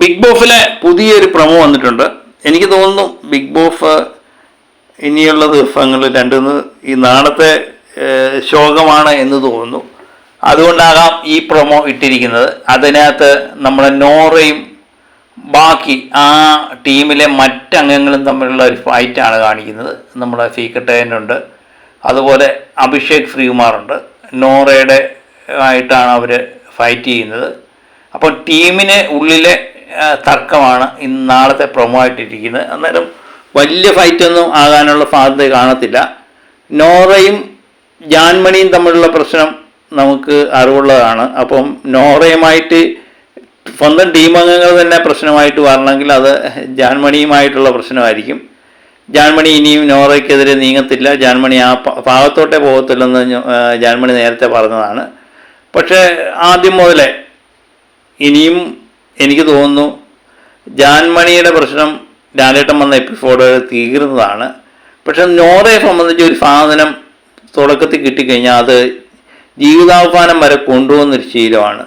Big ബോഫിലെ പുതിയൊരു promo വന്നിട്ടുണ്ട്. എനിക്ക് തോന്നുന്നു ബിഗ് ബോഫ് ഇനിയുള്ള ദിവസങ്ങളിൽ രണ്ടുന്ന് ഈ നാളത്തെ ശോകമാണ് എന്ന് തോന്നുന്നു. അതുകൊണ്ടാകാം ഈ പ്രൊമോ ഇട്ടിരിക്കുന്നത്. അതിനകത്ത് നമ്മുടെ നോറയും ബാക്കി ആ ടീമിലെ മറ്റംഗങ്ങളും തമ്മിലുള്ള ഒരു ഫൈറ്റാണ് കാണിക്കുന്നത്. നമ്മുടെ സീക്രട്ടേനുണ്ട് അതുപോലെ അഭിഷേക് ശ്രീകുമാറുണ്ട്. നോറയുടെ ആയിട്ടാണ് അവർ ഫൈറ്റ് ചെയ്യുന്നത്. അപ്പോൾ ടീമിന് ഉള്ളിലെ തർക്കമാണ് ഇന്ന് നാളത്തെ പ്രൊമോ അന്നേരം വലിയ ഫൈറ്റൊന്നും ആകാനുള്ള സാധ്യത കാണത്തില്ല. നോറയും ജാൻമണിയും തമ്മിലുള്ള പ്രശ്നം നമുക്ക് അറിവുള്ളതാണ്. അപ്പം നോറയുമായിട്ട് സ്വന്തം ടീമംഗങ്ങൾ തന്നെ പ്രശ്നമായിട്ട് വരണമെങ്കിൽ അത് ജാൻമണിയുമായിട്ടുള്ള പ്രശ്നമായിരിക്കും. ജാൻമണി ഇനിയും നോറയ്ക്കെതിരെ നീങ്ങത്തില്ല. ജാൻമണി ആ ഭാഗത്തോട്ടേ പോകത്തില്ലെന്ന് ജാൻമണി നേരത്തെ പറഞ്ഞതാണ്. പക്ഷേ ആദ്യം മുതലേ ഇനിയും എനിക്ക് തോന്നുന്നു ജാൻമണിയുടെ പ്രശ്നം ലാലേട്ടൻ വന്ന എപ്പിസോഡ് തീർന്നതാണ്. പക്ഷെ നോറയെ സംബന്ധിച്ച് ഒരു സാധനം തുടക്കത്തിൽ കിട്ടിക്കഴിഞ്ഞാൽ അത് ജീവിതാവസാനം വരെ കൊണ്ടുപോകുന്നൊരു ശീലമാണ്.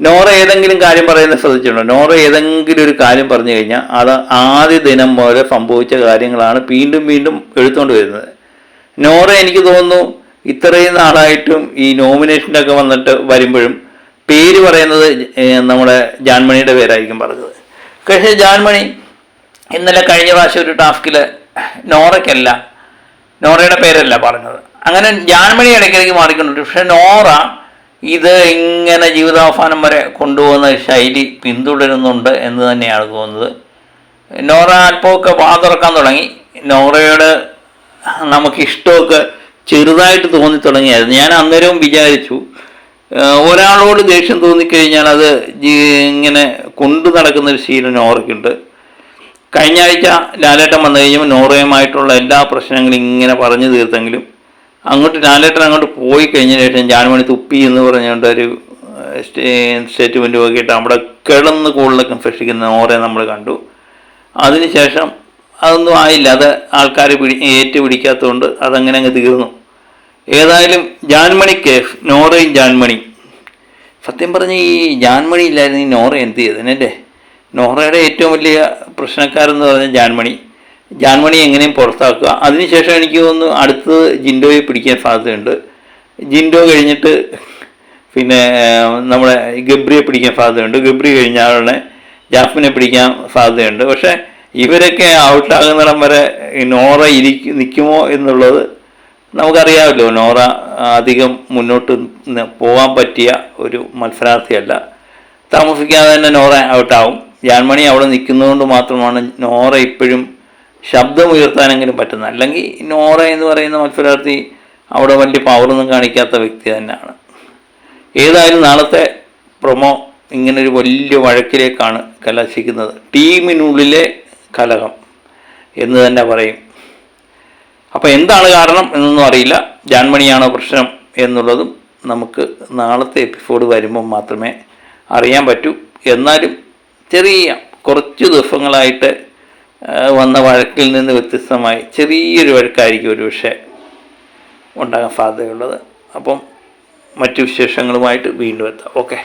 നോറ ഏതെങ്കിലും കാര്യം പറയുന്നത് ശ്രദ്ധിച്ചിട്ടുണ്ടോ? നോറ ഏതെങ്കിലും ഒരു കാര്യം പറഞ്ഞു കഴിഞ്ഞാൽ അത് ആദ്യ ദിനം മുതൽ സംഭവിച്ച കാര്യങ്ങളാണ് വീണ്ടും വീണ്ടും എടുത്തുകൊണ്ട് വരുന്നത്. നോറ എനിക്ക് തോന്നുന്നു ഇത്രയും നാളായിട്ടും ഈ നോമിനേഷന്റെ ഒക്കെ വന്നിട്ട് വരുമ്പോഴും പേര് പറയുന്നത് നമ്മുടെ ജാൻമണിയുടെ പേരായിരിക്കും പറഞ്ഞത്. പക്ഷേ ജാൻമണി ഇന്നലെ കഴിഞ്ഞ പ്രാവശ്യം ഒരു ടാസ്കിൽ നോറയ്ക്കല്ല നോറയുടെ പേരല്ല പറഞ്ഞത്. അങ്ങനെ ജാൻമണി ഇടയ്ക്കിടയ്ക്ക് മാറിക്കൊണ്ടിട്ട് പക്ഷെ നോറ ഇത് ഇങ്ങനെ ജീവിതാവസാനം വരെ കൊണ്ടുപോകുന്ന ശൈലി പിന്തുടരുന്നുണ്ട് എന്ന് തന്നെയാണ് തോന്നുന്നത്. നോറ അല്പമൊക്കെ വാ തുറക്കാൻ തുടങ്ങി. നോറയോട് നമുക്കിഷ്ടമൊക്കെ ചെറുതായിട്ട് തോന്നി തുടങ്ങിയായിരുന്നു. ഞാൻ അന്നേരവും വിചാരിച്ചു ഒരാളോട് ദേഷ്യം തോന്നിക്കഴിഞ്ഞാൽ അത് ഇങ്ങനെ കൊണ്ടു നടക്കുന്ന ഒരു ശീലം നോറയ്ക്കുണ്ട് കഴിഞ്ഞ ആഴ്ച ലാലേട്ടൻ വന്നു കഴിഞ്ഞപ്പോൾ നോറയുമായിട്ടുള്ള എല്ലാ പ്രശ്നങ്ങളും ഇങ്ങനെ പറഞ്ഞു തീർത്തെങ്കിലും അങ്ങോട്ട് ലാലേട്ടൻ അങ്ങോട്ട് പോയി കഴിഞ്ഞ ശേഷം ജാനുമണി തുപ്പി എന്ന് പറഞ്ഞുകൊണ്ട് ഒരു സ്റ്റേറ്റ്മെന്റ് നോക്കിയിട്ട് അവിടെ കിടന്ന് കൂടുതൽ കൺഫ്യൂഷിക്കുന്ന നോറയെ നമ്മൾ കണ്ടു. അതിനുശേഷം അതൊന്നും ആയില്ല. അത് ആൾക്കാർ പിടി ഏറ്റുപിടിക്കാത്തതുകൊണ്ട് അതങ്ങനെ അങ്ങ് തീർന്നു. ഏതായാലും ജാൻമണി കേഫ് നോറയും ജാൻമണി. സത്യം പറഞ്ഞ ഈ ജാൻമണി ഇല്ലായിരുന്നു ഈ നോറ എന്ത് ചെയ്തതിനല്ലേ? നോറയുടെ ഏറ്റവും വലിയ പ്രശ്നക്കാരെന്ന് പറഞ്ഞാൽ ജാൻമണി. ജാൻമണി എങ്ങനെയും പുറത്താക്കുക. അതിനുശേഷം എനിക്ക് തോന്നുന്നു അടുത്തത് ജിൻഡോയെ പിടിക്കാൻ സാധ്യതയുണ്ട്. ജിൻഡോ കഴിഞ്ഞിട്ട് പിന്നെ നമ്മുടെ ഗബ്രിയെ പിടിക്കാൻ സാധ്യതയുണ്ട്. ഗബ്രി കഴിഞ്ഞ ജാസ്മിനെ പിടിക്കാൻ സാധ്യതയുണ്ട്. പക്ഷേ ഇവരൊക്കെ ഔട്ടാകുന്നിടം വരെ നോറ ഇരിക്കും നിൽക്കുമോ എന്നുള്ളത് നമുക്കറിയാമല്ലോ നോറ അധികം മുന്നോട്ട് പോകാൻ പറ്റിയ ഒരു മത്സരാർത്ഥിയല്ല. താമസിക്കാതെ തന്നെ നോറ ഔട്ടാവും. ജാൻമണി അവിടെ നിൽക്കുന്നതുകൊണ്ട് മാത്രമാണ് നോറ ഇപ്പോഴും ശബ്ദമുയർത്താനെങ്കിലും പറ്റുന്നത്. അല്ലെങ്കിൽ നോറ എന്ന് പറയുന്ന മത്സരാർത്ഥി അവിടെ വലിയ പവറൊന്നും കാണിക്കാത്ത വ്യക്തി തന്നെയാണ്. ഏതായാലും നാളത്തെ പ്രൊമോ ഇങ്ങനൊരു വലിയ വഴക്കിലേക്കാണ് കലാശിക്കുന്നത്. ടീമിനുള്ളിലെ കലഹം എന്ന് തന്നെ പറയും. അപ്പോൾ എന്താണ് കാരണം എന്നൊന്നും അറിയില്ല. ജാൻമണിയാണോ പ്രശ്നം എന്നുള്ളതും നമുക്ക് നാളത്തെ എപ്പിസോഡ് വരുമ്പോൾ മാത്രമേ അറിയാൻ പറ്റൂ. എന്നാലും ചെറിയ കുറച്ച് ദിവസങ്ങളായിട്ട് വന്ന വഴക്കിൽ നിന്ന് വ്യത്യസ്തമായി ചെറിയൊരു വഴക്കായിരിക്കും ഒരു പക്ഷേ ഉണ്ടാകാൻ സാധ്യതയുള്ളത്. അപ്പം മറ്റു വിശേഷങ്ങളുമായിട്ട് വീണ്ടും എത്താം. ഓക്കെ.